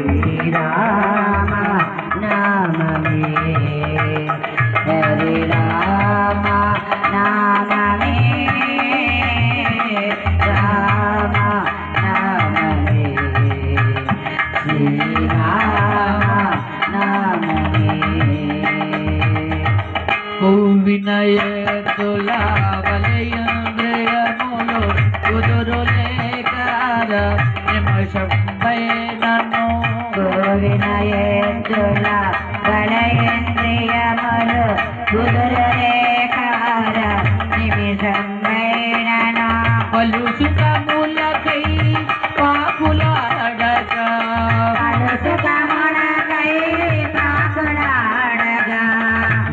శ్రీరామ నామే హరి రామ నామే రామ నామే శ్రీరామ నామే ఓం వినయ తులావలయం నిమిషం నిమిషం పైనను వినయేంద్రుల బలయేంద్రియములు కుదురేకార నిమిషం వేణనా పలు సుఖములకై పాకులాడగా కలుసుకమునకై పాకులాడగా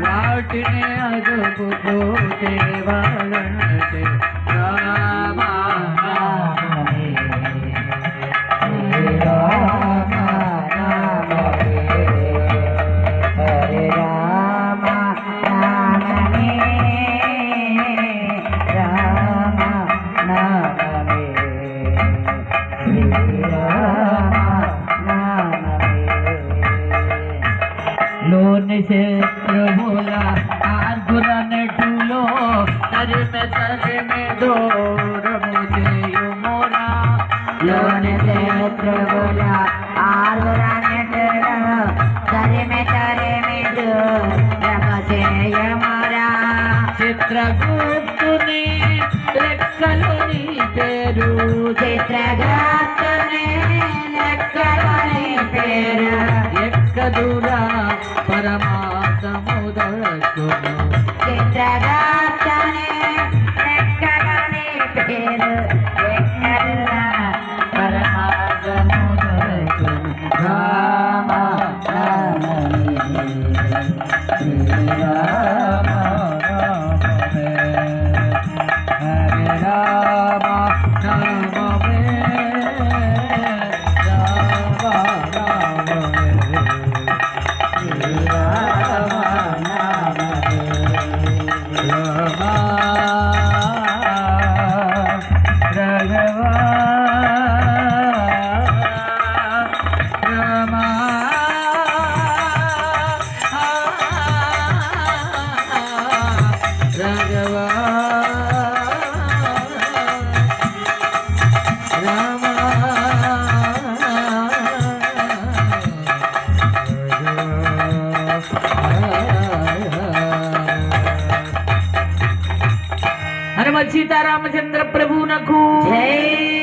వాటిని అదుపు దేవాలంటే రామా శత్రువుల ఆర్గుల నెట్టులో తరిమె తరిమె దూరము చేయుమోరా. లోని శత్రువుల ఆరురనెటులు తరిమె తరిమిడు రమ చేయమరా. చిత్రగుప్తుని లెక్కలు నీ పేరు. చిత్రగాత్రనే లెక్కలోని పేరు. ఎక్కదురా పరమాతముదకును చిత్రగాత్రనే లెక్కలోని పేరు ఎక్కడున్నా పరమాతముదకును नमः सीतारामचंद्र प्रभु नखू जय।